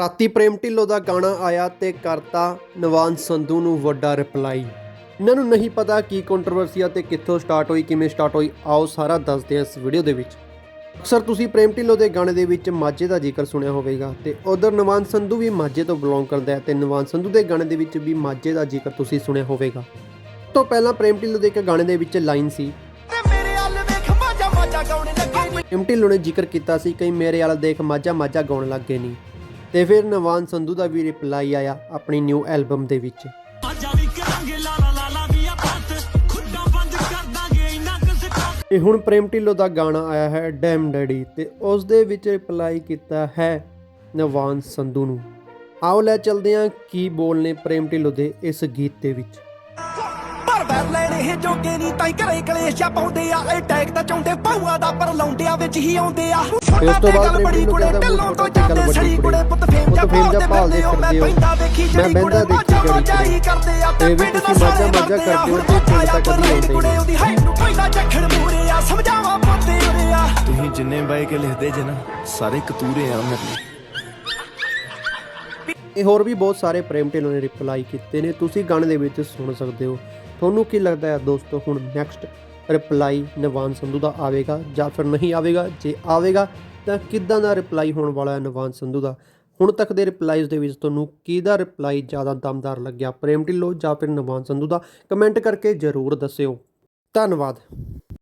ਰਾਤੀ ਪ੍ਰੇਮ ਢਿੱਲੋਂ ਦਾ ਗਾਣਾ ਆਇਆ ਤੇ ਕਰਤਾ ਨਵਾਨ ਸੰਧੂ ਨੂੰ ਵੱਡਾ ਰਿਪਲਾਈ। ਇਹਨਾਂ ਨੂੰ ਨਹੀਂ ਪਤਾ ਕੀ ਕੰਟਰੋਵਰਸੀ ਆ ਤੇ ਕਿੱਥੋਂ ਸਟਾਰਟ ਹੋਈ ਕਿਵੇਂ ਸਟਾਰਟ ਹੋਈ। ਆਓ ਸਾਰਾ ਦੱਸਦੇ ਹਾਂ ਇਸ ਵੀਡੀਓ ਦੇ ਵਿੱਚ। ਅਕਸਰ ਤੁਸੀਂ ਪ੍ਰੇਮ ਢਿੱਲੋਂ ਦੇ ਗਾਣੇ ਦੇ ਵਿੱਚ ਮਾਝੇ ਦਾ ਜ਼ਿਕਰ ਸੁਣਿਆ ਹੋਵੇਗਾ ਤੇ ਉਧਰ ਨਵਾਨ ਸੰਧੂ ਵੀ ਮਾਝੇ ਤੋਂ ਬਿਲੋਂਗ ਕਰਦਾ ਹੈ ਤੇ ਨਵਾਨ ਸੰਧੂ ਦੇ ਗਾਣੇ ਦੇ ਵਿੱਚ ਵੀ ਮਾਝੇ ਦਾ ਜ਼ਿਕਰ ਤੁਸੀਂ ਸੁਣਿਆ ਹੋਵੇਗਾ। ਤੋਂ ਪਹਿਲਾਂ ਪ੍ਰੇਮ ਢਿੱਲੋਂ ਦੇ ਇੱਕ ਗਾਣੇ ਦੇ ਵਿੱਚ ਲਾਈਨ ਸੀ। ਪ੍ਰੇਮ ਢਿੱਲੋਂ ਨੇ ਜ਼ਿਕਰ ਕੀਤਾ ਸੀ ਕਈ ਮੇਰੇ ਵਾਲਾ ਦੇਖ ਮਾਝਾ ਮਾਝਾ ਗਾਉਣ ਲੱਗੇ ਨਹੀਂ ਤੇ ਫਿਰ ਨਵਾਨ ਸੰਧੂ ਦਾ ਵੀ ਰਿਪਲਾਈ ਆਇਆ ਆਪਣੀ ਨਿਊ ਐਲਬਮ ਦੇ ਵਿੱਚ। ਤੇ ਹੁਣ ਪ੍ਰੇਮ ਢਿੱਲੋਂ ਦਾ ਗਾਣਾ ਆਇਆ ਹੈ ਡੈਮ ਡੈਡੀ ਤੇ ਉਸ ਦੇ ਵਿੱਚ ਰਿਪਲਾਈ ਕੀਤਾ ਹੈ ਨਵਾਨ ਸੰਧੂ ਨੂੰ। ਆਓ ਲੈ ਚਲਦੇ ਹਾਂ ਕੀ ਬੋਲਨੇ ਪ੍ਰੇਮ ਢਿੱਲੋਂ ਦੇ ਇਸ ਗੀਤ ਦੇ ਵਿੱਚ। ਪਰ ਬੈਰ ਲੈਣੇ ਜੋਗੇ ਨਹੀਂ ਤਾਂ ਘਰੇ ਕਲੇਸ਼ਾ ਪਾਉਂਦੇ ਆ। ਇਹ ਟੈਗ ਤਾਂ ਚੌਂਦੇ ਪਾਉਆ ਦਾ ਪਰ ਲਾਉਂਦਿਆਂ ਵਿੱਚ ਹੀ ਆਉਂਦੇ ਆ। ਉਸ ਤੋਂ ਬਾਅਦ ਪ੍ਰੇਮ ਢਿੱਲੋਂ ਤੋਂ ਜਾਂਦੇ ਸੜੀ ਕੁੜੇ। ਫੇਮ ਜਾ ਹੋ ਮੈਂ ਫਿਰਦੇ ਹੋ। ਮੈਂ ਬਹਿੰਦਾ ਦੇਖੀ ਆ ਤੇ ਵੀ ਪਿੰਡ ਤੁਸੀਂ ਦਾ ਮਾਝਾ ਸਾਰੇ ਮਾਝਾ ਕਰਦੇ ਹੋ ਹੁਣ ਤੇ ਪਿੰਡ ਮਾਝਾ ਤਾਂ ਕਦੀ ਪਰ ਆਉਂਦੇ। ਕੁੜੇ ਉਹਦੀ ਹਾਈਟ ਨੂੰ ਪਹਿਲਾਂ ਜੱਖੜ ਮੂਰੇ ਆ ਸਮਝਾਵਾਂ ਪੋਤੇ ਉਰੇ ਆ। ਤੁਸੀਂ ਜਿੰਨੇ ਬਾਈ ਕੇ ਲਿਖਦੇ ਜੇ ਨਾ ਸਾਰੇ ਕਤੂਰੇ ਆ ਮੇਰੇ ਇਹ ਹੋਰ ਵੀ ਬਹੁਤ ਸਾਰੇ ਪ੍ਰੇਮ ਢਿੱਲੋਂ ਨੇ ਰਿਪਲਾਈ ਕੀਤੇ ਨੇ ਤੁਸੀਂ ਗਾਣੇ ਦੇ ਵਿੱਚ ਸੁਣ ਸਕਦੇ ਹੋ। ਤੁਹਾਨੂੰ ਕੀ ਲੱਗਦਾ ਹੈ ਦੋਸਤੋ ਹੁਣ ਨੈਕਸਟ ਰਿਪਲਾਈ ਨਵਾਨ ਸੰਧੂ ਦਾ ਆਵੇਗਾ ਜਾਂ ਫਿਰ ਨਹੀਂ ਆਵੇਗਾ? ਜੇ ਆਵੇਗਾ ਤਾਂ ਕਿੱਦਾਂ ਦਾ ਰਿਪਲਾਈ ਹੋਣ ਵਾਲਾ ਹੈ ਨਵਾਨ ਸੰਧੂ ਦਾ? ਹੁਣ ਤੱਕ ਦੇ ਰਿਪਲਾਈਜ਼ ਦੇ ਵਿੱਚ ਤੁਹਾਨੂੰ ਕਿਹਦਾ ਰਿਪਲਾਈ ਜ਼ਿਆਦਾ ਦਮਦਾਰ ਲੱਗਿਆ? ਪ੍ਰੇਮ ਢਿੱਲੋਂ ਜਾਂ ਫਿਰ ਨਵਾਨ ਸੰਧੂ ਦਾ? ਕਮੈਂਟ ਕਰਕੇ ਜ਼ਰੂਰ ਦੱਸਿਓ। ਧੰਨਵਾਦ।